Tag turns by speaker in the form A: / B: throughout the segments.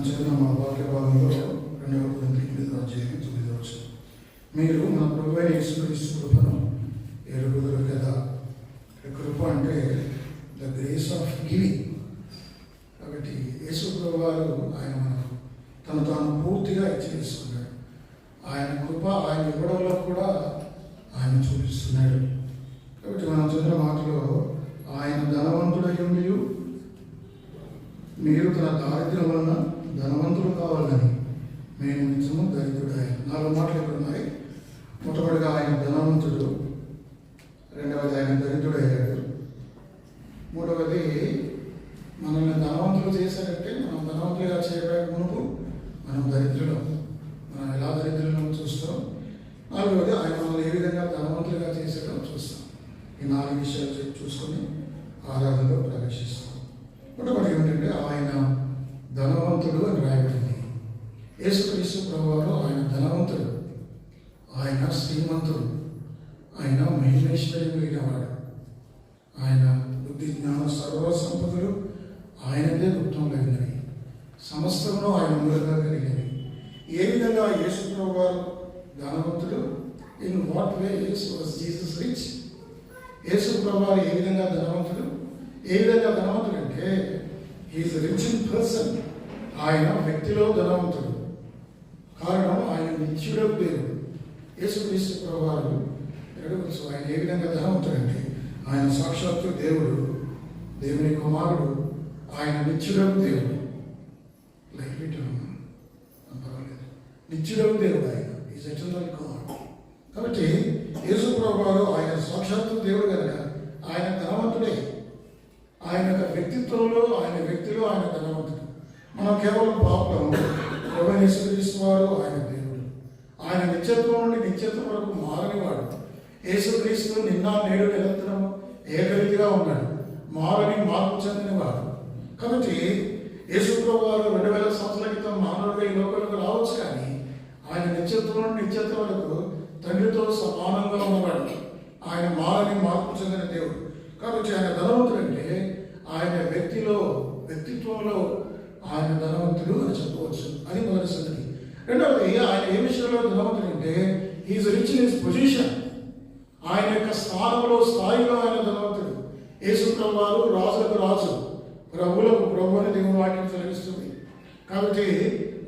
A: మనం మా వాక్య భాగంలో రెండవ కొరింథీ అధ్యాయం మీరు మా ప్రభు అయిన యేసుక్రీస్తు కృపను ఎరుగుదరు కదా. కృప అంటే ద గ్రేస్ ఆఫ్ గివింగ్. కాబట్టి యేసు ప్రభు ఆయన మనకు తను తాను పూర్తిగా ఇచ్చేస్తున్నాడు ఆయన కృప ఆయన ఇవ్వడంలో కూడా ఆయన చూపిస్తున్నాడు. కాబట్టి మనం చదివిన మాటలో ఆయన ధనవంతుడై ఉండి మీరు తన దారిద్ర్యం వలన ధనవంతులు కావాలని నేను నిజము దరిద్రుడాయి నాలుగు మాటలు ఇక్కడ ఉన్నాయి మొట్టమొదటిగా ఆయన ధనవంతుడు. రెండవది ఆయన దరిద్రుడయ్యాడు మూడవది మనల్ని ధనవంతులు చేశారంటే మనం ధనవంతులుగా చేయడానికి మునుపు మనం దరిద్రులం. మనం ఎలా దరిద్రులం చూస్తాం? నాలుగవది ఆయన మనల్ని ఏ విధంగా ధనవంతులుగా చేసాడో చూస్తాం. ఈ నాలుగు విషయాలు చూసుకొని ఆరాధనలో ప్రవేశిస్తాం. మొట్టమొదటి ఏమిటంటే ఆయన ధనవంతుడు అని రాయబడింది. యేసుక్రీస్తు ప్రభువారు ఆయన ధనవంతుడు. ఆయన శ్రీమంతుడు. ఆయన మహిమేశ్వరుడైనవాడు ఆయన బుద్ధి జ్ఞాన సర్వ సంపదలు ఆయనదే గుప్తం కలిగినవి. సమస్తమును ఆయన మూలంగా కలిగినవి. ఏ విధంగా యేసు ప్రభువారు ధనవంతుడు? ఇన్ వాట్ వే యేసు వాస్ జీసస్ రిచ్ యేసు ప్రభువారు ఏ విధంగా ధనవంతుడు? ఏ విధంగా ధనవంతుడు అంటే హీఈస్ రిచ్ ఇన్ పర్సన్ ఆయన వ్యక్తిలో ధనవంతుడు. కారణం ఆయన నిత్యుడకు దేవుడు యేసుక్రీస్తు ప్రభు వారు ఎడవచ్చు ఆయన ఏ విధంగా ధనవంతుడంటే ఆయన సాక్షాత్తు దేవుడు దేవుని కుమారుడు ఆయన నిత్యుడకు దేవుడు. లైక్ ఇట్ పర్వాలేదు. నిత్యుడకు దేవుడు ఆయన. ఈజ్ ఎటర్నల్ కుమారుడు కాబట్టి యేసు ప్రభు ఆయన సాక్షాత్తు దేవుడు కనుక ఆయన ధనవంతుడే. ఆయన యొక్క వ్యక్తిత్వంలో ఆయన వ్యక్తిలో ఆయన ధనవంతుడు. మనం కేవలం పాపం. ఎవరిని యేసుక్రీస్తు వారు ఆయన దేవుడు. ఆయన నిత్యత్వం నుండి నిత్యత్వం వరకు మారనివాడు. యేసుక్రీస్తు నిన్న నేడు నిరంతరం ఏకరీతిగా ఉన్నాడు. మారని మార్పు చెందినవాడు. కాబట్టి యేసుప్రభు వారు రెండు వేల సంవత్సరాల క్రితం మానవుడిగా ఈ లోకంలోకి రావచ్చు కానీ ఆయన నిత్యత్వం నుండి నిత్యత్వం వరకు తండ్రితో సమానంగా ఉన్నవాడు. ఆయన మారని మార్పు చెందిన దేవుడు. కాబట్టి ఆయన ధనవంతుడు అంటే ఆయన వ్యక్తిలో వ్యక్తిత్వంలో ఆయన ధనవంతుడు అని చెప్పవచ్చు. అది మొదటి సంగతి. రెండవది ఆయన ఏ విషయంలో ధనవంతుడు అంటే is rich in his position ఆయన యొక్క స్థానంలో స్థాయిలో ఆయన ధనవంతుడు. యేసు వారు రాజులకు రాజు. ప్రభువులకు ప్రభు అని దేవుని వాటిని సెలవిస్తుంది. కాబట్టి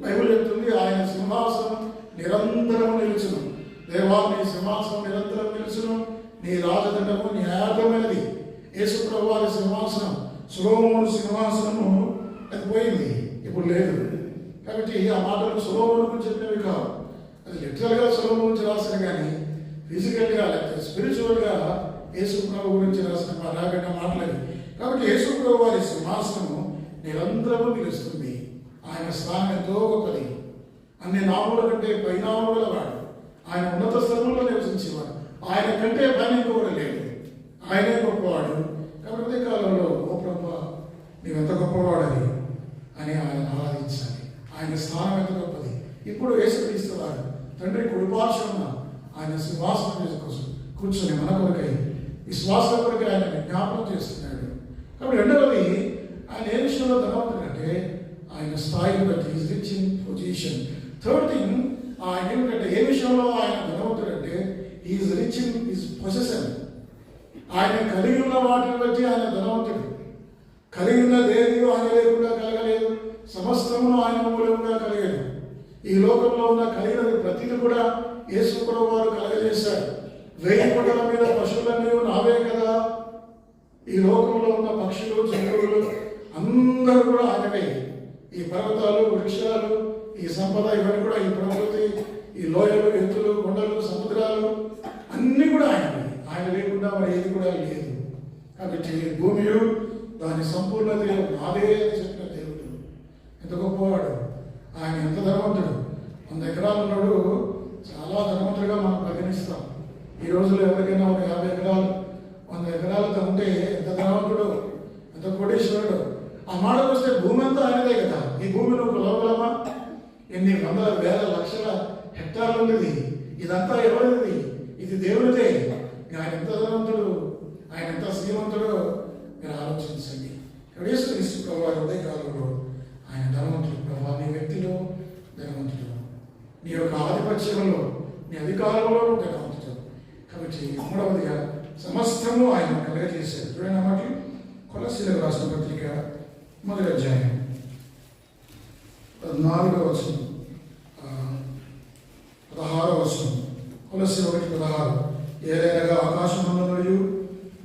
A: బైబుల్ చెప్తుంది ఆయన సింహాసనం నిరంతరం నిలుచును. దేవా నీ సింహాసనం నిరంతరం నిలుచును. నీ రాజదండము న్యాయమైనది యేసు ప్రభు వారి సింహాసనం సులోమోను సింహాసనము అది పోయింది ఇప్పుడు లేదు. కాబట్టి ఆ మాటలు సులభం గురించి చెప్పినవి కావు. అది లిటరల్గా సులభం గురించి రాసిన కానీ ఫిజికల్గా లేకపోతే స్పిరిచువల్గా యేసు ప్రభు గురించి రాసిన మా రాబడిన మాటలేదు కాబట్టి యేసు ప్రభు వారి సింహాసనము నిరంతరము నిలుస్తుంది. ఆయన స్థానం ఎంతో గొప్పది. అన్ని నాముల కంటే పైనాముల వాడు. ఆయన ఉన్నత స్థలంలో నివసించేవాడు. ఆయన కంటే పైన కూడా లేదు ఆయనే గొప్పవాడు. కాబట్టి కాలంలో ఓ ప్రభు నీవెంత గొప్పవాడని అని ఆయన ఆరాధించాలి. ఆయన స్థానం ఎంత గొప్పది? ఇప్పుడు యేసుక్రీస్తు వారు తండ్రి కుడిపార్శ్వమున ఆయన సింహాసనం కోసం కూర్చొని మన కొరకై విశ్వాసం కొరకై ఆయన జ్ఞాపకం చేస్తున్నాడు. కాబట్టి రెండవది ఆయన ఏ విషయంలో ధనవంతుడంటే ఆయన స్థాయిని బట్టి is rich in position third thing ఆయన ఏమిటంటే ఏ విషయంలో ఆయన ధనవంతుడంటే is rich in is position ఆయన కలిగి ఉన్న వాటిని బట్టి ఆయన ధనవంతుడు. కలిగి ఉన్నది ఏది ఆయన లేకుండా కలగలేదు సమస్తమును ఆయన మూలంగా కలిగలేదు. ఈ లోకంలో ఉన్న కలిగినది ప్రతిది కూడా యేసుప్రభు వారు కలగజేశారు. వెయ్యి కొండల మీద పశువులన్నీ నావే కదా. ఈ లోకంలో ఉన్న పక్షులు జంతువులు అందరూ కూడా ఆయనవే. ఈ పర్వతాలు వృక్షాలు ఈ సంపద ఇవన్నీ కూడా ఈ ప్రకృతి ఈ లోయలు ఎత్తులు కొండలు సముద్రాలు అన్నీ కూడా ఆయనవి. ఆయన లేకుండా మరి ఏది కూడా లేదు. కాబట్టి భూమియు దాని సంపూర్ణత నాదే అని చెప్పిన దేవుడు. ఎంత గొప్పవాడు. ఆయన ఎంత ధనవంతుడు. వంద ఎకరాలు ఉన్నాడు చాలా ధనవంతుడిగా మనం పరిగణిస్తాం. ఈ రోజులో ఎవరికైనా ఒక యాభై ఎకరాలు వంద ఎకరాలతో ఉంటే ఎంత ధనవంతుడు ఎంత కోటేశ్వరుడు. ఆ మాటకు వస్తే భూమి అంతా ఆయనదే కదా. ఈ భూమి నువ్వు కొలవగలమా ఎన్ని వందల వేల లక్షల హెక్టార్లు ఉన్నది. ఇదంతా ఎవరిది? ఇది దేవుడిదే ఆయన ఎంత ధనవంతుడు ఆయన ఎంత శ్రీమంతుడో. మీరు ఆలోచించండి. ఇక్కడ యేసుక్రీస్తు ప్రభువారి ఉదయకాలంలో ఆయన ధనవంతుడు ప్రభా నీ వ్యక్తిలో ధనవంతుడు. నీ యొక్క ఆధిపత్యంలో నీ అధికారంలో ధనవంతుడు. కాబట్టి మూడవదిగా సమస్తము ఆయన కలగజేశారు చూడండి మాటలు. కొలసీల రాష్ట్ర పత్రిక మొదటి అధ్యాయం పద్నాలుగో వర్షం పదహారో వర్షం కొలసీల ఒకటి పదహారు. ఏదైనా ఆకాశం మరియు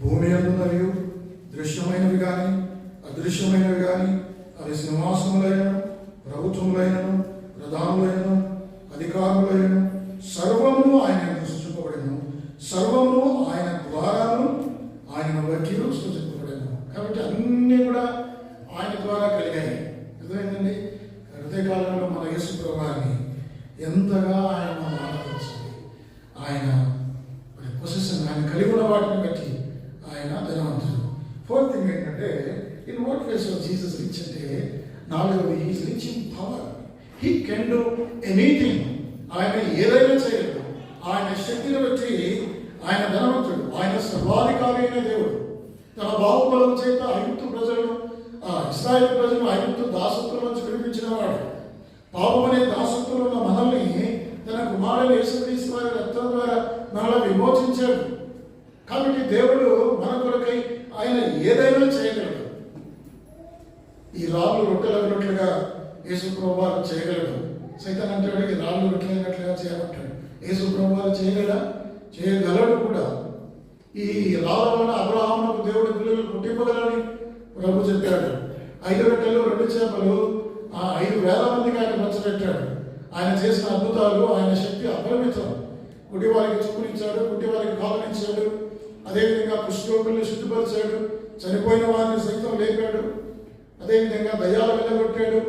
A: భూమి అందునరియు దృశ్యమైనవి కానీ అదృశ్యమైనవి కానీ అవి సింహాసములైనను ప్రభుత్వములైనను ప్రధానులైనను అధికారులైనను సర్వము ఆయన సృష్టింపబడను సర్వము ఆయన ద్వారాను ఆయన బట్టి సృష్టింపబడను కాబట్టి అన్నీ కూడా ఆయన ద్వారా కలిగాయి. అర్థమైందండి? హృదయకాలంలో మన యేసు ప్రభావాన్ని ఎంతగా ఆయన మనం ఆరాధించాలి ఆయన పొజిషన్ ఆయన కలిగి ఉన్న వాటిని బట్టి ఆయన ధనవంతుడు ఫోర్త్ ఏంటంటే in what ways of Jesus rich అంటే నాలుగవది is rich in power he can do anything ఆయన ఏదైనా చేయగలడు. ఆయన శక్తిని బట్టి ఆయన ధనవంతుడు. ఆయన సర్వాధికారి అయిన దేవుడు. తన బాహుబలం చేత ఐగుప్తు ప్రజలను ఆ ఇస్రాయేల్ ప్రజలను ఐగుప్తు దాసత్వం నుంచి విడిపించిన వాడు. పాపం అనే దాసత్వంలో ఉన్న మనల్ని తన కుమారుడు యేసుక్రీస్తు వారి రక్తం ద్వారా మనల్ని విమోచించాడు. కాబట్టి దేవుడు మన కొరకై ఆయన ఏదైనా చేయగలడు. ఈ రాళ్ళు రొట్టెలగినట్లుగా యేసు ప్రభువారు చేయగలడు. సైతాన్ అంటాడు ఈ రాళ్ళు రొట్టెలగినట్లుగా చేయమంటాడు. యేసు ప్రభువారు చేయగలడా చేయగలడు కూడా. ఈ రాళ్ళ వలన అబ్రహామునకు దేవుడి పిల్లలు పుట్టింపగలని ప్రభు చెప్పాడు. ఐదు రొట్టెలు రెండు చేపలు ఆ ఐదు వేల మందికి ఆయన పంచబెట్టాడు ఆయన చేసిన అద్భుతాలు ఆయన శక్తి అపరిమితం. గుడి వారికి చూపునిచ్చాడు గుడ్డి వారికి కాలనిచ్చాడు అదేవిధంగా పుష్టిని శుద్ధిపరిచాడు చనిపోయిన వారిని సైతం లేపాడు అదేవిధంగా దయాలు వెళ్ళగొట్టాడు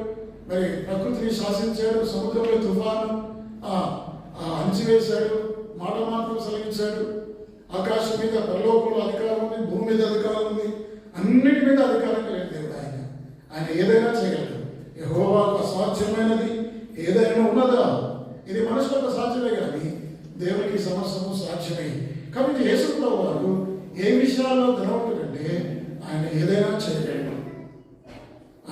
A: మరి ప్రకృతిని శాసించాడు సముద్రంలో తుఫాను ఆ, అణిచివేశాడు మాట మాత్రం సలించాడు ఆకాశం మీద పరలోకంలో అధికారం ఉంది భూమి మీద అధికారం ఉంది అన్నిటి మీద అధికారం కలిగిన దేవుడు ఆయన. ఆయన ఏదైనా చేయగలడు. యెహోవాకు అసాధ్యమైనది ఏదైనా ఉన్నదా? ఇది మనుషులకు సాధ్యమే కానీ దేవునికి సమస్తము సాధ్యమే. కాబట్టి యేసుప్రభు వారు ఏ విషయాల్లో ధనవంతుడంటే ఆయన ఏదైనా చేయగలడు.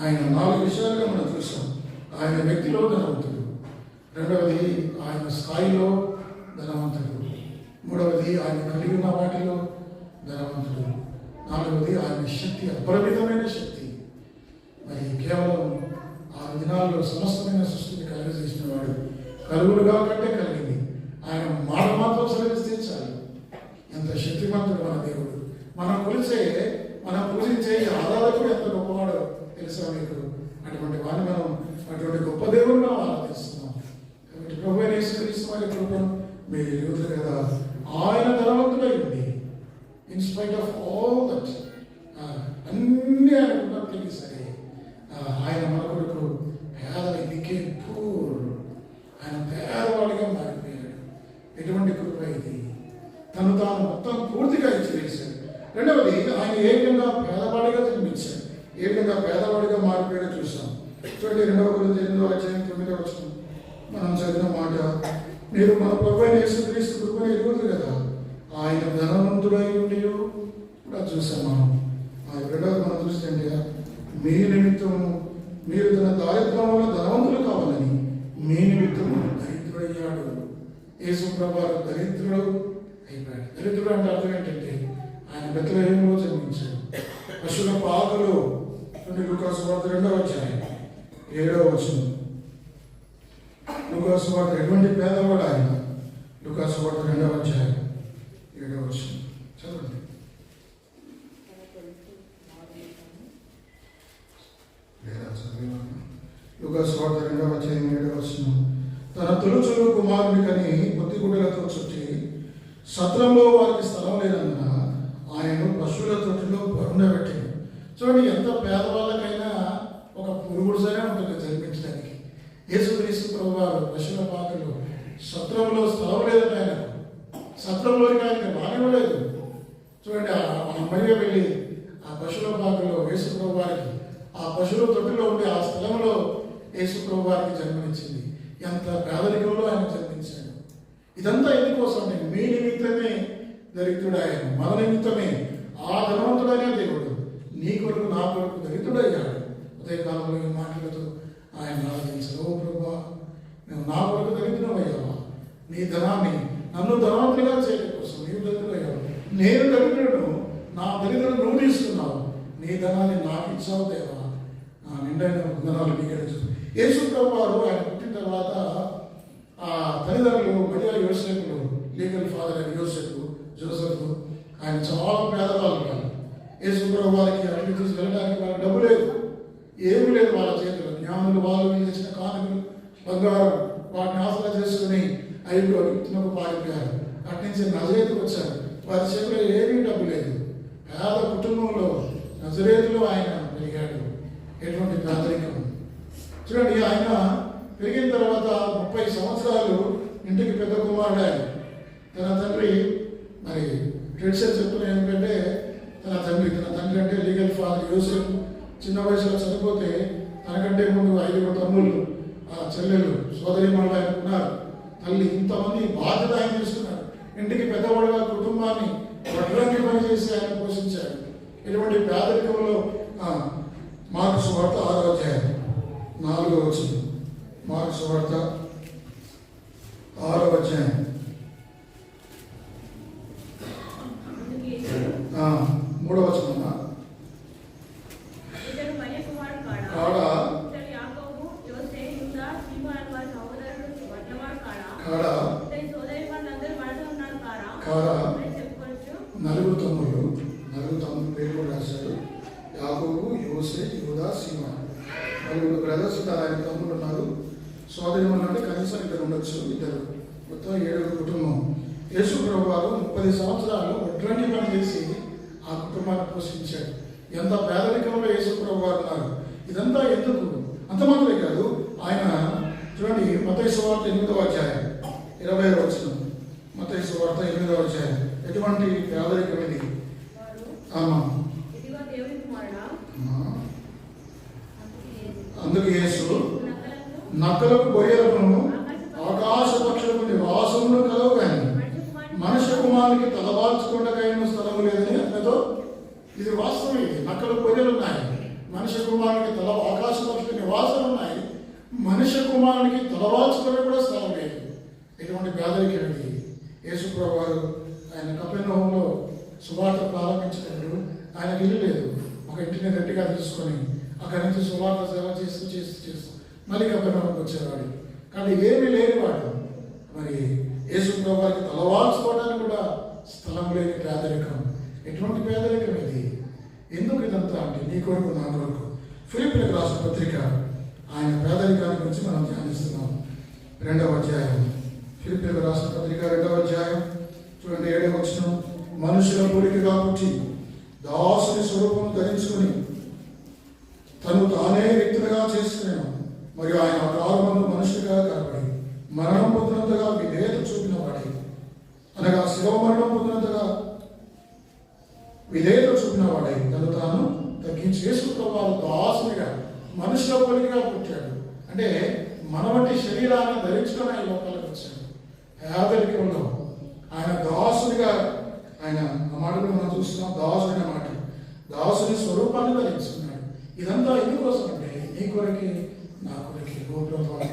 A: ఆయన నాలుగు విషయాలుగా మనం చూసాం. ఆయన వ్యక్తిలో ధనవంతుడు. రెండవది ఆయన స్థాయిలో ధనవంతుడు. మూడవది ఆయన కలిగి ఉన్న వాటిలో ధనవంతుడు. నాలుగవది ఆయన శక్తి అపరిమితమైన శక్తి. మరి కేవలం ఆ దినాల్లో సమస్తమైన సృష్టిని కలుగజేసిన వాడు కలుగులుగా కంటే కలిగింది ఆయన మాట మాత్రం సెలవిస్తే చాలు ఎంత శక్తివంతుడు మన దేవుడు మనం మనం పూజించే ఈ ఎంత గొప్పవాడు తెలుసా మీకు? అటువంటి వాడిని మనం అటువంటి గొప్ప దేవుని మనం ఆరాధిస్తున్నాం. కాబట్టి ప్రభు యేసుక్రీస్తు వారి కృపను మీరు కదా ఆయన ధనవంతుడై ఉంది in spite of all that అన్ని ఆయన ఉన్నప్పటికీ సరే ఆ, ఆయన మన కొరకు పేద బికే పూర్ ఆయన పేదవాడిగా మారిపోయాడు ఎటువంటి కృప ఇది తను తాను మొత్తం పూర్తిగా ఇచ్చివేశాడు రెండవది ఆయన ఏ విధంగా పేదవాడిగా జన్మించాడు ఏ విధంగా పేదవాడిగా మారిపోయాడో చూసాం చూడండి రెండవ గురించి ఎనిమిదో అధ్యాయం తొమ్మిదో వచ్చిన మనం చదివిన మాట మీరు మన ప్రభు అయిన యేసుక్రీస్తు కృపను ఎరుగుతుంది కదా? ఆయన ధనవంతుడై ఉండి కూడా చూసాం మనం. ఆ రెండవది మనం చూస్తే మీ నిమిత్తము మీరు తన దారిద్ర్యం వల్ల ధనవంతులు కావాలని మీ నిమిత్తము దరిద్రుడయ్యాడు. యేసు ప్రభావ దరిద్రుడు అయిపోయాడు. దరిద్రుడు అంటే అర్థం ఏంటంటే ఆయన బెత్తలహేములో జన్మించాడు పశువుల పాకలు నుండి లుకాసు వార్త రెండవ అధ్యాయం ఏడవ వచనం. లుకాసు వార్త ఎటువంటి పేదవాడు ఆయన లుకాసు వార్త రెండవ అధ్యాయం ఏడవ వచనం. చదవండి. లేదా చదివాను లుకాసు వార్త రెండవ అధ్యాయం ఏడవ వచనం. తన తొలుచులు కుమారుని కని పొత్తిగుడ్డలతో చుట్టి సత్రంలో వారికి స్థలం లేదన్నా ఆయన పశువుల తొట్టిలో పరుండబెట్టింది చూడండి ఎంత పేదవాళ్ళకైనా ఒక పురుగుడు సరే ఉంటుంది జరిపించడానికి యేసుక్రీస్తు ప్రభు వారు పశువుల పాకలు సత్రంలో స్థలం లేదు ఆయన సత్రంలోకి ఆయనకు రానివ్వలేదు చూడండి ఆ అమ్మాయి వెళ్ళి ఆ పశువుల పాకలో యేసు ప్రభు వారికి ఆ పశువుల తొట్టిలో ఉండే ఆ స్థలంలో యేసు ప్రభు వారికి జన్మనిచ్చింది. ఎంత పేదరికంలో ఆయన జన్మించాడు. ఇదంతా ఎందుకోసం నేను మీ నిమిత్తమే దరిద్రుడు ఆయన మన నిమిత్తమే ఆ ధనవంతుడైన దేవుడు. నీ కొరకు నా కొరకు దరిద్రుడయ్యాడు. ఉదయకాలంలో ఈ మాటలతో ఆయన ఆరాధించరు. ఓ ప్రభా నువ్వు నా కొరకు దరిద్రమయ్యావా? నీ ధనాన్ని నన్ను ధనవంతుడిగా చేయడం కోసం నీవు దరిద్రుడయ్యావు. నేను దరిద్రుడు నా దరిద్రం నువ్వు తీసుకున్నావు. నీ ధనాన్ని నాకు ఇచ్చావు దేవా. నా నిండైన వందనాలు నీకు యేసు ప్రభు వారు ఆయన పుట్టిన తర్వాత ఆ తల్లిదండ్రులు మరియా యోసేపులు లీగల్ ఫాదర్ అయిన యోసేపు జోసఫ్ ఆయన చాలా పేదవాళ్ళు వాళ్ళు యేసు వారికి అడిగి చూసి వెళ్ళడానికి వాళ్ళకి డబ్బు లేదు. ఏమీ లేదు వాళ్ళ చేతిలో. జ్ఞానులు వాళ్ళు చేసిన కానుకలు బంగారం వాటిని ఆసరా చేసుకుని ఐదు విత్తనకు పారిపోయారు. అటు నుంచి నజరేతుకు వచ్చారు. వారి చేతిలో ఏమీ డబ్బు లేదు. పేద కుటుంబంలో నజరేతులో ఆయన పెరిగాడు. ఎటువంటి పేదరికం చూడండి ఆయన పెరిగిన తర్వాత ముప్పై సంవత్సరాలు ఇంటికి పెద్ద కుమారుడు ఆయన తన తండ్రి మరి ట్రెడిషన్ చెప్తున్నా ఏంటంటే తన తండ్రి తన తండ్రి అంటే లీగల్ ఫాదర్ యూసెఫ్ చిన్న వయసులో చనిపోతే తనకంటే ముందు ఐదుగురు తమ్ముళ్ళు ఆ చెల్లెలు సోదరి ఆయన ఉన్నారు. తల్లి ఇంతమంది బాధ్యత ఆయన తీసుకున్నాడు ఇంటికి పెద్దవాడుగా కుటుంబాన్ని వడ్రంగి పనిచేసి ఆయన పోషించాడు ఇటువంటి పేదరికంలో ఆ, సువార్త ఆరో అధ్యాయం నాలుగో వచ్చింది మార్కు సువార్త ఆరో అధ్యాయం
B: అందుకే
A: ఆ, మూడో వచ్చిన
B: ఇతడు మరియ కుమారుడు కాడా?
A: కాడా?
B: ఇతడు యాకోబు, యోసే, యూదా, సీమోను వారి సహోదరుడు వంటవాడు కాడా?
A: కాడ
B: ఇతని సోదరీమణులందరూ మనతో ఉన్నారు కారా?
A: కాడా?
B: అని చెప్పుకొనుచు,
A: నలుగురు తమ్ముళ్ళు నలుగురు తమ్ముడు పేరు కూడా రాశాడు యాకోబు యోసే యూదా సీమ నలుగురు బ్రదర్స్ ఉన్నారు ఆయన తమ్ముడు ఉన్నారు సోదరి అంటే కనీసం ఇద్దరు ఉండొచ్చు ఇద్దరు మొత్తం ఏడుగురు కుటుంబం యేసు ప్రభు వారు ముప్పది సంవత్సరాలు ఒడ్రంగి పని చేసి ఆ కుటుంబాన్ని పోషించాడు. ఎంత పేదరికంలో యేసు ప్రభు వారు ఉన్నారు. ఇదంతా ఎందుకు? అంత మాత్రమే కాదు ఆయన చూడండి మత సువార్త ఎనిమిదవ అధ్యాయం ఇరవై వచ్చిన మతయ సువార్త ఎనిమిదవ అధ్యాయం ఎటువంటి పేదరికం ఇది
B: వారు,
A: ఆమా
B: ఇదిగో దేవుని కుమారుడా,
A: ఆమా.
B: అందుకే
A: అందుకు యేసు
B: నక్కలకు
A: నక్కలకు బొయ్యలను ఆకాశ పక్షులకు నివాసములు కలవు కానీ మనుష్య కుమారునికి తలవాల్చుకుండకైన స్థలము లేదని అన్నతో ఇది వాస్తవం ఇది నక్కలు గొర్రెలు ఉన్నాయి మనుష్య కుమారునికి తల ఆకాశ పక్షులకు నివాసం ఉన్నాయి మనుష్య కుమారునికి తలవాల్చుకునే కూడా స్థలం లేదు ఎటువంటి పేదరికం ఇది యేసుప్రభు వారు ఆయన కపెన్నహంలో సువార్త ప్రారంభించినప్పుడు ఆయనకి ఇల్లు లేదు ఒక గట్టిగా తీసుకొని అక్కడి నుంచి సువార్త సేవ చేస్తూ చేస్తూ చేస్తూ మళ్ళీ కపెన్నహంకి వచ్చేవాడు. కానీ ఏమీ లేనివాడు. మరి యేసు వారికి తలవాల్చుకోవడానికి కూడా స్థలం లేని పేదరికం. ఎటువంటి పేదరికం ఇది? ఎందుకు ఇదంతా అంటే నీ కొరకు నా కొరకు? ఫిలిపిలకు రాసిన పత్రిక ఆయన పేదరికాన్ని గురించి మనం ధ్యానిస్తున్నాం. రెండవ అధ్యాయం. ఫిలిపిలకు రాసిన పత్రిక రెండవ అధ్యాయం. చూడండి ఏడవ వచ్చిన మనుషుల పూరికగా కాబట్టి దాసుని స్వరూపం ధరించుకుని తను తానే వ్యక్తులుగా చేసుకున్నాను మరియు ఆయన ప్రారంభంలో మనుషులుగా కనబడి మరణం పొందినంతగా విధేయత చూపిన వాడే. అనగా శివ మరణం పొందినంతగా విధేయత చూపిన వాడై. తను తాను తగ్గించి చేసుకున్న వారు దాసునిగా మనుషుల పోలికగా పుట్టాడు. అంటే మన వంటి శరీరాన్ని ధరించుకొని ఆయన లోకాలకు వచ్చాడు. పేదరికంలో ఆయన దాసునిగా ఆయన మాటలు మనం చూస్తున్నాం దాసుని దాసుని స్వరూపాన్ని ధరించుకున్నాడు ఇదంతా ఎందుకోసం అంటే నీ కొరకి నా కొరకి ఓ ప్రభా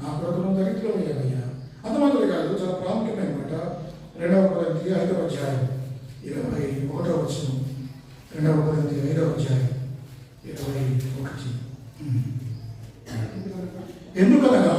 A: నా కొరకు దరిద్రం అయ్యావయ్యా అంతమాత్రమే కాదు చాలా ప్రాముఖ్యమైన మాట. రెండవ కొరింథీ ఐదవ అధ్యాయం ఇరవై ఒకటవ వచ్చిన రెండవ కొరింథీ ఐదవ అధ్యాయం ఇరవై ఒకటి. ఎందుకనగా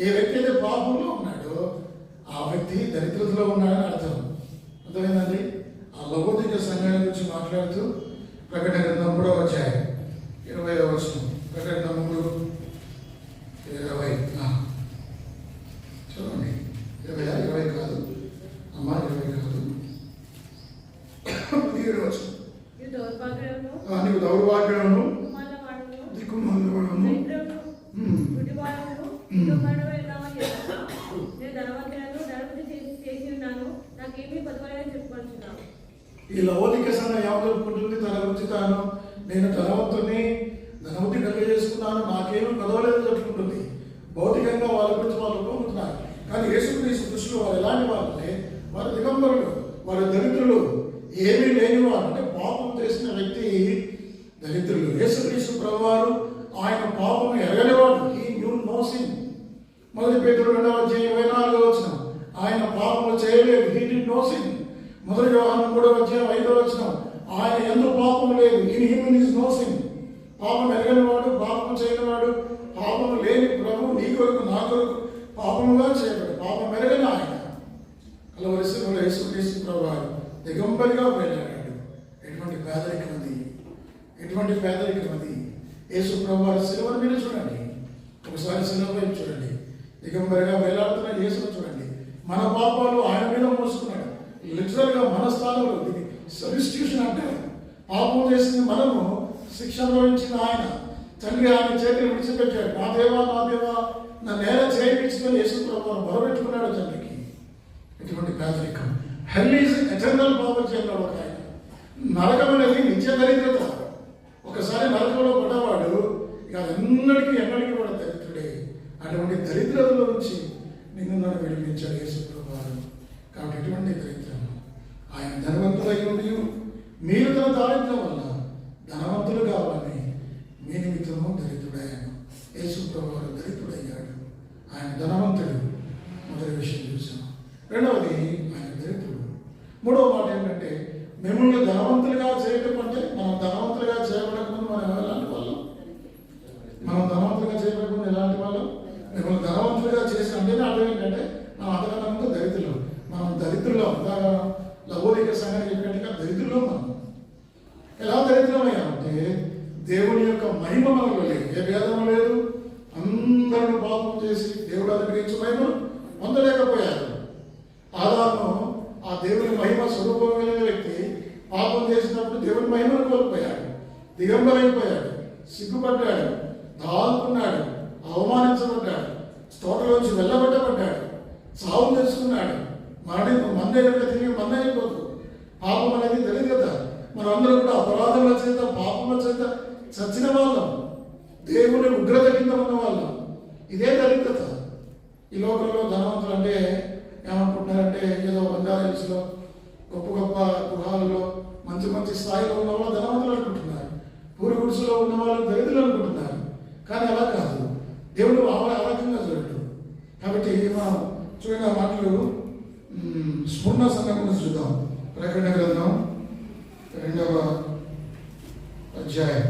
A: ఏ వ్యక్తి అయితే పాపంలో ఉన్నాడో ఆ వ్యక్తి దరిద్రతలో ఉన్నాడని అర్థం. అర్థమైందండి? ఆ లౌకిక సంఘాన్ని గురించి మాట్లాడుతూ ప్రకటన గ్రంథం కూడా వచ్చాయి ఇరవై వచ్చిన ప్రకటన మూడు ఇరవై ఆ. చూడండి ఇరవై ఇరవై కాదు అమ్మా ఇరవై కాదు పదిహేడు వచ్చిన
B: ఈ దౌర్భాగ్యమును,
A: నీకు దౌర్భాగ్యము
B: దిక్కుమాలినవాడును,
A: దిక్కుమందులను
B: దరిద్రమును,
A: ఉమ్.
B: గుడ్డివాడును,
A: ఉమ్.
B: దొంగను వెళ్దామని చేస్తున్నా. నేను ధనవంతులను ధనవృద్ధి చేసి చేసి ఉన్నాను నాకేమీ పదవాలని చెప్పుకొచ్చున్నాను
A: ఈ లౌకిక సంఘం ఏమనుకుంటుంది తన గురించి తాను నేను ధనవంతుని ధనవతి పెళ్ళి చేసుకున్నాను నాకేమీ పదవలేదు చెప్పుకుంటుంది భౌతికంగా వాళ్ళ గురించి వాళ్ళు పొందుతున్నారు కానీ యేసుక్రీస్తు దృష్టిలో వారు ఎలాంటి వాళ్ళంటే వారు దిగంబరులు వారు దరిద్రులు ఏమీ లేని వారు అంటే పాపం చేసిన వ్యక్తి దరిద్రులు యేసుక్రీస్తు ప్రభువారు ఆయన పాపం ఎరగనివాడు. ఈ న్యూ నోసింగ్ మొదటి పేదలు రెండవ అధ్యాయం ఇరవై నాలుగో వచ్చిన ఆయన పాపము చేయలేదు. హీ డి నోసింగ్ మొదటి వ్యవహారం మూడవ అధ్యాయం ఐదవ వచ్చిన ఆయన ఎందుకు పాపం లేదు. ఇన్ హ్యూమన్ ఇస్ నోసింగ్ పాపం ఎరగనివాడు పాపం చేయనివాడు పాపం లేని ప్రభు నీ కొరకు నా కొరకు పాపముగా చేయబడు పాపం ఎరగని ఆయన. కలవరిశిలో యేసుక్రీస్తు ప్రభు దిగంబరిగా వెళ్ళాడు ఎటువంటి పేదరికం అది ఎటువంటి పేదరికం అది యేసు ప్రభు సిలువను మీద చూడండి. ఒకసారి సిలువ వైపు చూడండి. దిగంబరిగా వేలాడుతున్న యేసును చూడండి. మన పాపాలు ఆయన మీద మోసుకున్నాడు. లిటరల్గా మన స్థానంలో దీన్ని సబ్స్టిట్యూషన్ అంటారు పాపం చేసింది మనము శిక్ష అనుభవించిన ఆయన. తండ్రి ఆయన చేతిని విడిచిపెట్టాడు. నా దేవా నా దేవా నా నేల చేయించుకొని యేసు ప్రభు మొరబెట్టుకున్నాడు తండ్రికి ఇటువంటి పేదరికం? హెల్ ఈజ్ ఎటర్నల్ పావర్టీ అన్నాడు ఒక ఆయన నరకం అనేది నిత్య దరిద్రత. ఒకసారి నరకంలో పడ్డవాడు ఇక అందరికీ ఎన్నడికి కూడా దరిద్రుడే. అటువంటి దరిద్రతలో నుంచి నిన్ను నన్ను విడిపించాడు యేసుప్రభావం కాబట్టి ఎటువంటి దరిద్రం ఆయన ధనవంతులై ఉండి మీరు తన దారిద్ర్యం వల్ల ధనవంతులు కావాలని మీ నిమిత్తము దరిద్రుడయ్యాను. యేసుప్రభువారు దరిద్రుడయ్యాడు. ఆయన ధనవంతుడు. మొదటి విషయం చూసాం. రెండవది మూడవ మాట ఏంటంటే మిమ్మల్ని ధనవంతులుగా చేయటం అంటే మనం ధనవంతులుగా చేయబడకముందు మనం ఎలాంటి వాళ్ళం? మనం ధనవంతులుగా చేయబడకముందు ఎలాంటి వాళ్ళం? మిమ్మల్ని ధనవంతులుగా చేసిన అంటేనే అర్థం ఏంటంటే మనం అంతకన్నా దరిద్రులు. మనం దరిద్రులు. అంతగా లవోదిక సంఘాన్ని చెప్పినట్టుగా దరిద్రులు మనం. ఎలా దరిద్రమయ్యామంటే దేవుని యొక్క మహిమ మనలో లేదు. ఏ భేదము లేదు. అందరూ పాపం చేసి దేవుడు అనుగ్రహించు మహిమ పొందలేకపోయారు. ఆదాము దేవుని మహిమ స్వరూపం కలిగిన వ్యక్తి పాపం చేసినప్పుడు దేవుని మహిమను కోల్పోయాడు. దిగంబరైపోయాడు సిగ్గుపడ్డాడు. దాల్పున్నాడు అవమానించబడ్డాడు. తోటలోంచి వెళ్ళబట్టబడ్డాడు సాగు తెలుసుకున్నాడు మరణి మందైన తిరిగి మందైపోదు పాపం అనేది తెలియదు కదా. మనందరం కూడా అపరాధముల చేత పాపముల చేత చచ్చిన వాళ్ళం. దేవుని ఉగ్రత కింద ఉన్న వాళ్ళం ఇదే దరిద్రత. ఈ లోకంలో ధనవంతులు అంటే ఏమనుకుంటున్నారంటే ఏదో బంగారేల్స్లో గొప్ప గొప్ప గృహాలలో మంచి మంచి స్థాయిలో ఉన్న వాళ్ళు ధనవంతులు అనుకుంటున్నారు. పూరి గుడిసెలో ఉన్న వాళ్ళు దరిద్రులు అనుకుంటున్నారు. కానీ అలా కాదు. దేవుడు ఆ ఆ రకంగా కాబట్టి మనం చూడండి మాటలు మ్, స్ఫూర్ణ సంఘం గురించి చూద్దాం. ప్రకటన గ్రంథం రెండవ అధ్యాయం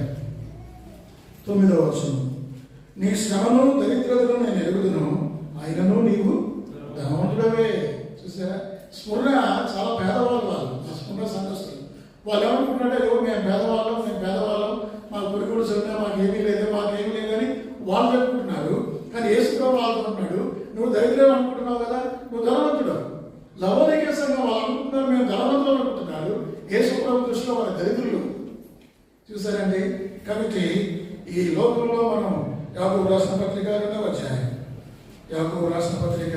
A: తొమ్మిదవ వచనం. నీ శ్రమను దరిద్రతను నేను ఎరుగుదును ఆయనను నీవు ధనవంతుడవే చూసారా? స్ఫురణ చాలా పేదవాళ్ళు వాళ్ళు. ఆ సంతోషం. సంఘస్థులు వాళ్ళు ఏమనుకుంటున్నారంటే మేము పేదవాళ్ళం మేము పేదవాళ్ళం మాకు పురుగుడు చదివినా మాకు ఏమీ లేదు మాకు ఏమీ లేదని వాళ్ళు చెప్పుకుంటున్నారు. కానీ ఏసుప్రభు వాళ్ళు అంటున్నాడు నువ్వు దరిద్రం అనుకుంటున్నావు కదా? నువ్వు ధనవంతుడు. లవోదిక సంఘం వాళ్ళు అనుకుంటున్నారు మేము ధనవంతులు అనుకుంటున్నారు. యేసుప్రభు దృష్టిలో వాళ్ళ దరిద్రులు. చూసారండి? కాబట్టి ఈ లోకంలో మనం యాభై రాసిన పత్రిక రెండవ అధ్యాయం. యాభై రాసిన పత్రిక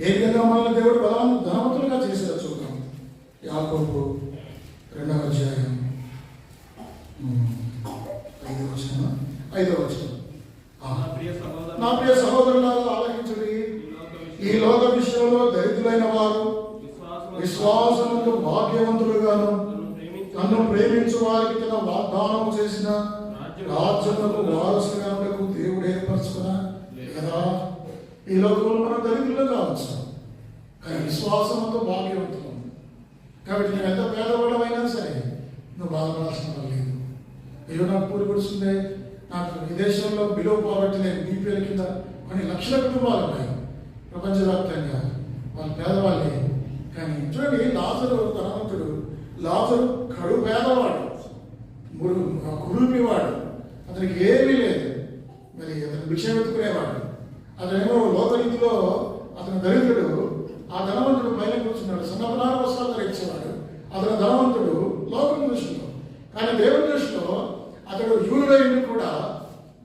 A: ఏ విధంగా మనల్ని దేవుడు బలం ధనవంతులుగా చేసేదో చూద్దాం. యాకూబు రెండవ అధ్యాయం. ఐదవ వచనం ఐదవ వచనం.
C: నా ప్రియ సహోదరులారా,
A: ఆలకించుడి.
C: ఈ
A: లోక విషయంలో దరిద్రులైన వారు విశ్వాసములకు భాగ్యవంతులుగాను
C: నన్ను ప్రేమించు-
A: వారికి తన వాగ్దానం చేసిన రాజ్యములకు వారసుగా దేవుడు ఏర్పరచుకున్న కదా ఈ లోకంలో మనం దరిద్రులు కావచ్చు. కానీ విశ్వాసంతో భాగ్యవంతులం కాబట్టి నువ్వు ఎంత పేదవాడమైనా సరే నువ్వు బాధపడాల్సిన లేదు. అయ్యో నాకు పూరి గుడిస్తుందే నాకు విదేశంలో బిలో పావర్టీ లేని బీపీఎల్ కింద కొన్ని లక్షల కుటుంబాలు ఉన్నాయి. ప్రపంచవ్యాప్తంగా వాళ్ళు పేదవాళ్ళే. కానీ చూడండి లాజరు ధనవంతుడు. లాజరు కడు పేదవాడు. గురు కురుమివాడు. అతనికి ఏమీ లేదు. మరి అతను భిక్ష వెతుకునేవాడు. అతనేమో లోకరీతిలో అతను దరిద్రుడు. ఆ ధనవంతుడు పైన కూర్చున్నాడు. సన్నపనార వస్త్రాలు ధరించేవాడు. అతను ధనవంతుడు లోకం దృష్టిలో కానీ దేవుని దృష్టిలో అతడు యూరుడైంది కూడా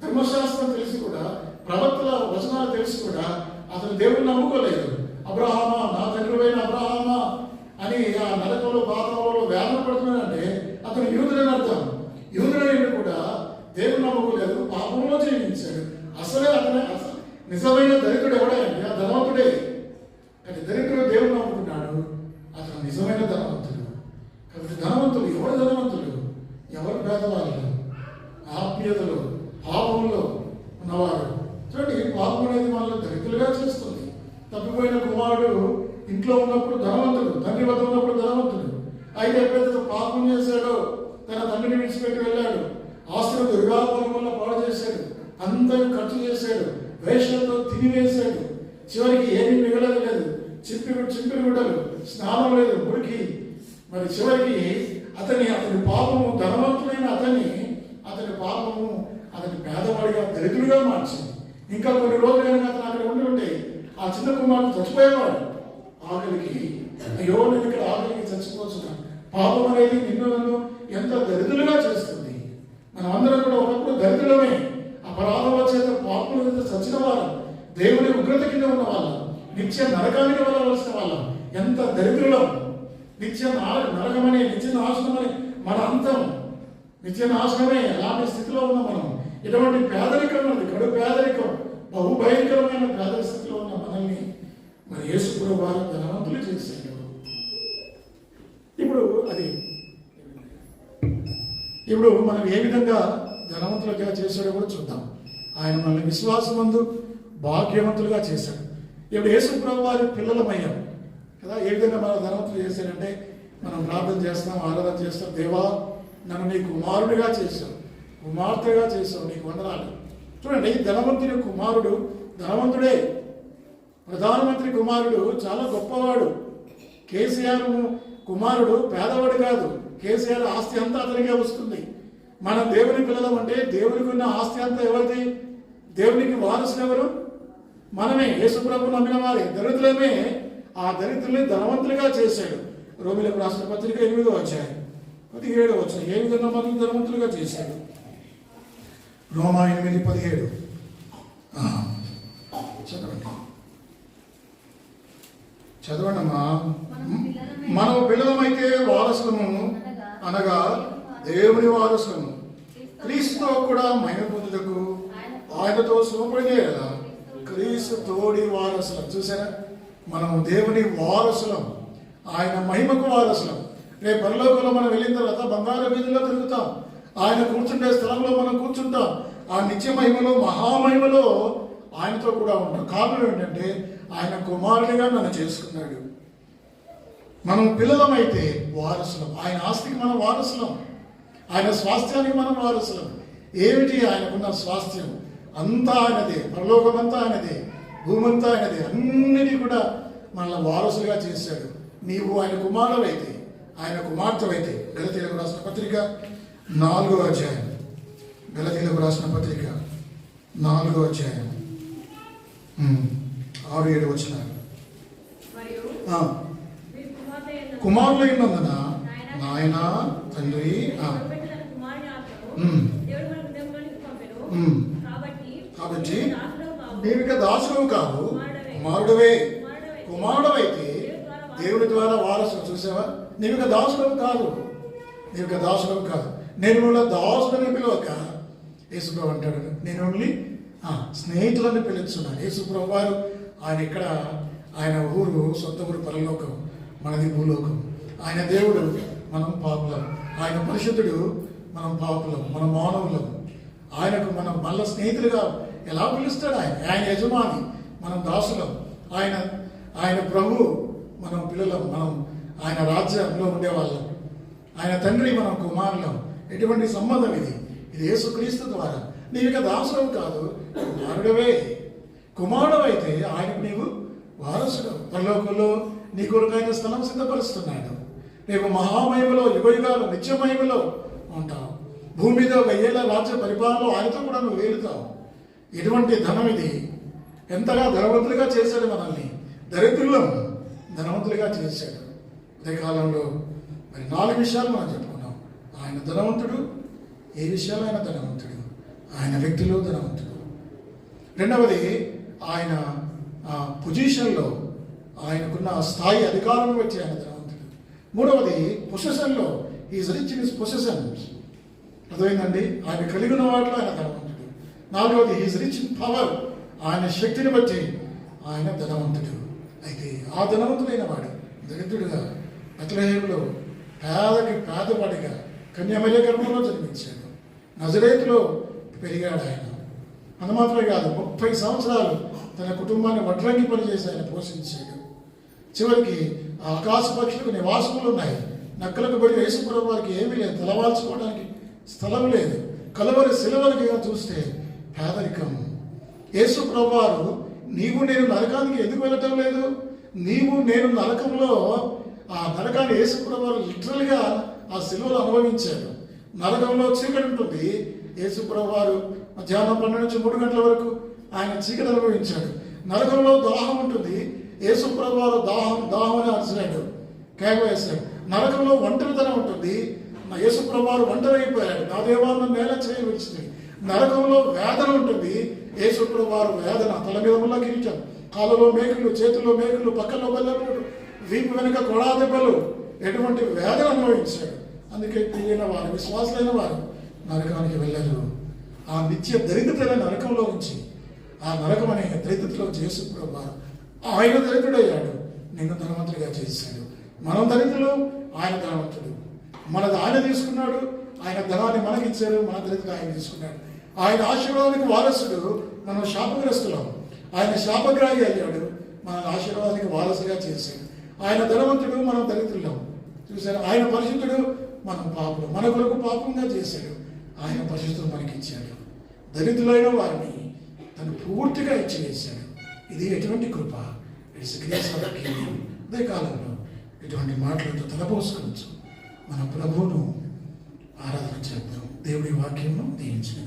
A: ధర్మశాస్త్రం తెలిసి కూడా ప్రవక్తల వచనాలు తెలిసి కూడా అతను దేవుడిని నమ్ముకోలేదు. అబ్రహామా నా తండ్రివైన అబ్రహామా అని ఆ నరకంలో పాతంలో వేదన పడుతున్నాడంటే అతను యూదుడని అర్థం. యూదుడైన కూడా దేవుని నమ్ముకోలేదు పాపంలో జీవించాడు అసలే అతనే అసలు నిజమైన దరిద్రుడు ఎవడంటే ఆ ధనవంతుడే కానీ దరిద్రుడు దేవుడు నమ్ముకున్నాడు అతను నిజమైన ధనవంతుడు కాబట్టి ధనవంతులు ఎవరు ధనవంతులు ఎవరు పేదవాళ్ళు ఆత్మీయతలో పాపంలో ఉన్నవారు చూడండి పాపం అనేది మనల్ని దరిద్రులుగా చేస్తుంది. తప్పిపోయిన కుమారుడు ఇంట్లో ఉన్నప్పుడు ధనవంతుడు తండ్రి వద్ద ఉన్నప్పుడు ధనవంతుడు. అయితే ఎప్పుడైతే పాపం చేశాడో తన తండ్రిని విడిచిపెట్టి వెళ్ళాడు ఆస్తులు దుర్గాపం వల్ల పాడు చేశాడు అందరూ ఖర్చు చేశాడు వేషంతో తినివేశాడు చివరికి ఏమీ మిగలదు లేదు చింపి చింపిరి గుడ్డలు స్నానం లేదు మురికి మరి చివరికి అతని అతని పాపము ధనవంతుడైన అతన్ని అతని పాపము అతని పేదవాడిగా వచ్చింది ఇంకా కొన్ని రోజులు కనుక అతను అక్కడ ఉండి ఉంటే ఆ చిన్న కుమారుడు చచ్చిపోయేవాడు. ఆకలికి అయ్యో నేను ఇక్కడ ఆకలికి చచ్చిపోతున్నా. పాపం అనేది నిన్ను నన్ను ఎంత దరిద్రులుగా చేస్తుంది. మనం అందరం కూడా ఒకప్పుడు దరిద్రులమే. అపరాధం చేత పాపం మీద చచ్చిన వాళ్ళం దేవుని ఉగ్రత కింద ఉన్న వాళ్ళం నిత్య నరకానికి వెళ్ళవలసిన వాళ్ళం. ఎంత దరిద్రులం. నిత్య నరకమనే నిత్య నాశనమని మన అంతం నిత్య నాశనమే అలాంటి స్థితిలో ఉన్నాం మనం. ఇటువంటి పేదరికం అది కడు పేదరికం బహుభయంకరమైన పేదరిస్థితిలో పేదల స్థితిలో ఉన్న మనల్ని మరి యేసుప్రభు వారు ధనవంతులు చేశాడు ఇప్పుడు అది ఇప్పుడు మనం ఏ విధంగా ధనవంతులుగా చేశాడో కూడా చూద్దాం. ఆయన మనల్ని విశ్వాసం ముందు భాగ్యవంతులుగా చేశాడు. ఇప్పుడు యేసుప్రభు వారి పిల్లలమయ్యాం కదా. ఏ విధంగా మనం ధనవంతులు చేశాడంటే మనం ప్రార్థన చేస్తాం ఆరాధన చేస్తాం దేవా నన్ను నీ కుమారుడిగా చేశాడు కుమార్తెగా చేశావు నీకు వందనాలు. చూడండి ధనవంతుని కుమారుడు ధనవంతుడే. ప్రధానమంత్రి కుమారుడు చాలా గొప్పవాడు. కేసీఆర్ కుమారుడు పేదవాడు కాదు. కేసీఆర్ ఆస్తి అంతా అతనికే వస్తుంది. మన దేవుని పిల్లలం అంటే దేవునికి ఉన్న ఆస్తి అంతా ఎవరిది? దేవునికి వారసులు ఎవరు? మనమే. యేసుప్రభు నమ్మిన వారే. దరిద్రమే ఆ దరిద్రుల్ని ధనవంతులుగా చేశాడు. రోమిలకు రాష్ట్ర పత్రిక ఎనిమిదో వచ్చాయి పదిహేడు వచ్చాయి ఏ విధంగా మనం ధనవంతులుగా చేశాడు? రోమా ఎనిమిది పదిహేడు. చదవండి చదవండి. అమ్మా మనం పిల్లలమైతే వారసులము అనగా దేవుని వారసులము. క్రీస్తుతో కూడా మహిమ పొందుటకు ఆయనతో సుఖపడినే కదా క్రీస్తు తోడి వారసులం. చూసారా? మనము దేవుని వారసులం. ఆయన మహిమకు వారసులం. రేపు పరలోకంలో మనం వెళ్ళిన తర్వాత బంగారు వీధిలో తిరుగుతాం. ఆయన కూర్చుండే స్థలంలో మనం కూర్చుంటాం. ఆ నిత్య మహిమలో మహామహిమలో ఆయనతో కూడా ఉంటాం కారణం ఏంటంటే ఆయన కుమారుడిగా నన్ను చేసుకున్నాడు. మనం పిల్లలమైతే వారసులం. ఆయన ఆస్తికి మనం వారసులం. ఆయన స్వాస్థ్యానికి మనం వారసులం. ఏమిటి ఆయనకున్న స్వాస్థ్యం? అంతా ఆయనదే. పరలోకమంతా ఆయనదే. భూమంతా ఆయనదే. అన్నిటి కూడా మనల్ని వారసులుగా చేశాడు. నీవు ఆయన కుమారుడైతే ఆయన కుమార్తెవైతే గలతీలకు రాష్ట్ర పత్రిక నాలుగో అధ్యాయం. గలతీలకు రాసిన పత్రిక నాలుగో అధ్యాయం. ఆరు ఏడు
B: అయిన
A: కుమారులు ఉన్నందున నాయన తండ్రి.
B: కాబట్టి నీవు కావు.
A: నీవిక దాసుడు కావు. కుమారుడవే. కుమారుడవైతే దేవుడి ద్వారా వారసుడు. చూసావా? నీవిక దాసుడు కాదు. నీవిక దాసుడు కాదు. నేను దాసుడని పిలవక యేసుప్రభు అంటాడు నేను ఓన్లీ స్నేహితులను స్నేహితులని పిలుస్తున్నాను యేసుప్రభు వారు ఆయన ఇక్కడ ఆయన ఊరు సొంత ఊరు పరలోకం మనది భూలోకం. ఆయన దేవుడు మనం పాపులం. ఆయన పరిశుద్ధుడు మనం పాపులం మనం మానవులం. ఆయనకు మనం మళ్ళీ స్నేహితులుగా ఎలా పిలుస్తాడు ఆయన? ఆయన యజమాని మనం దాసులం. ఆయన ఆయన ప్రభు మనం పిల్లలం మనం ఆయన రాజ్యంలో ఉండేవాళ్ళం. ఆయన తండ్రి మనం కుమారులం. ఎటువంటి సంబంధం ఇది? ఇది యేసుక్రీస్తు ద్వారా. నీవు ఇక దాసుడు కాదు కుమారుడవే. కుమారుడవైతే ఆయనకు నీవు వారసుడు పరలోకంలో నీ కొరకైన స్థలం సిద్ధపరుస్తున్నాడు. రేపు మహామహిమలో యుగయుగాలు నిత్యమహిమలో ఉంటావు. భూమి మీద వెయ్యేళ్ళ రాజ్య పరిపాలనలో ఆయనతో కూడా నువ్వు వేలుతావు ఎటువంటి ధనం ఇది? ఎంతగా ధనవంతులుగా చేశాడు మనల్ని? దరిద్రులం ధనవంతులుగా చేశాడు. అదే కాలంలో మరి నాలుగు విషయాలు మనం చెప్పుకున్నాం. ఆయన ధనవంతుడు ఏ విషయాలు ఆయన ధనవంతుడు ఆయన వ్యక్తిలో ధనవంతుడు రెండవది ఆయన ఆ పొజిషన్లో ఆయనకున్న స్థాయి అధికారం వచ్చి ఆయన ధనవంతుడు మూడవది పొసెషన్లో is rich in is possessions అర్థమైందండి? ఆయన కలిగిన వాటిలో ఆయన ధనవంతుడు నాలుగవది ఈజ్ రిచ్ ఇన్ పవర్ ఆయన శక్తిని బట్టి ఆయన ధనవంతుడు. అయితే ఆ ధనవంతుడైన వాడు దరిద్రుడుగా బెత్లహేములో పేదకి పేదవాడిగా కన్యామయ్య గర్భంలో జన్మించాడు. నజరేతులో పెరిగాడు ఆయన అది మాత్రమే కాదు ముప్పై సంవత్సరాలు తన కుటుంబాన్ని వడ్రంగి పనిచేసి ఆయన పోషించాడు. చివరికి ఆకాశ పక్షులకు నివాసములు ఉన్నాయి. నక్కలకు బడి వేసుకున్న వారికి ఏమీ లేదు. తలవాల్చుకోవడానికి స్థలం లేదు. కలవరి సిలవలకి చూస్తే పేదరికం. యేసు ప్రభువారు నీవు నేను నరకానికి ఎందుకు వెళ్ళటం లేదు? నీవు నేను నరకంలో ఆ నరకాన్ని యేసు ప్రభువారు లిటరల్గా ఆ సిలువలు అనుభవించాడు నరకంలో చీకటి ఉంటుంది. యేసుప్రభు వారు మధ్యాహ్నం పన్నెండు నుంచి మూడు గంటల వరకు ఆయన చీకటి అనుభవించాడు. నరకంలో దాహం ఉంటుంది. యేసుప్రభు వారు దాహం దాహం అని అరిచినాడు కేక వేశాడు నరకంలో ఒంటరితనం ఉంటుంది. నా యేసు ప్రభువారు ఒంటరైపోయాడు. నా దేవాలను నేల చేయవచ్చింది నరకంలో వేదన ఉంటుంది. యేసుప్రభు వారు వేదన. తల మీద ముళ్ళ కిరీటం. కాళ్ళలో మేకులు చేతుల్లో మేకులు పక్కలో బల్లలు వీపు వెనుక కొడా దెబ్బలు ఎటువంటి వేదన అనుభవించాడు. అందుకే తెలియని వారు విశ్వాసులైన వారు నరకానికి వెళ్ళరు ఆ నిత్య దరిద్రతల నరకంలో ఉంచి ఆ నరకం అనే దరిద్రతలో చేసు ప్రభు ఆయన దరిద్రుడయ్యాడు. నిన్ను ధనవంతుడిగా చేశాడు. మనం దరిద్రులు ఆయన ధనవంతుడు. మనది ఆయన తీసుకున్నాడు ఆయన ధనాన్ని మనకి ఇచ్చాడు మన దరిద్రుడు ఆయన తీసుకున్నాడు. ఆయన ఆశీర్వాదానికి వారసుడు మనం శాపగ్రస్తులం. ఆయన శాపగ్రాహి అయ్యాడు మన ఆశీర్వాదానికి వారసుగా చేశాడు. ఆయన ధనవంతుడు మనం దరిద్రులం. చూశారు? ఆయన పరిశుద్ధుడు మనం పాపం మన కొరకు పాపంగా చేశాడు. ఆయన పరిశుద్ధుడు మనకి ఇచ్చాడు దరిద్రులైన వారిని తను పూర్తిగా ఇచ్చివేశాడు. ఇది ఎటువంటి కృప? ఇట్స్ గ్రేస్ ఆఫ్ అదే కాలంలో ఇటువంటి మాటలతో తలపోసుకోవచ్చు మన ప్రభువును ఆరాధన చేద్దాం. దేవుడి వాక్యంను దీవించిన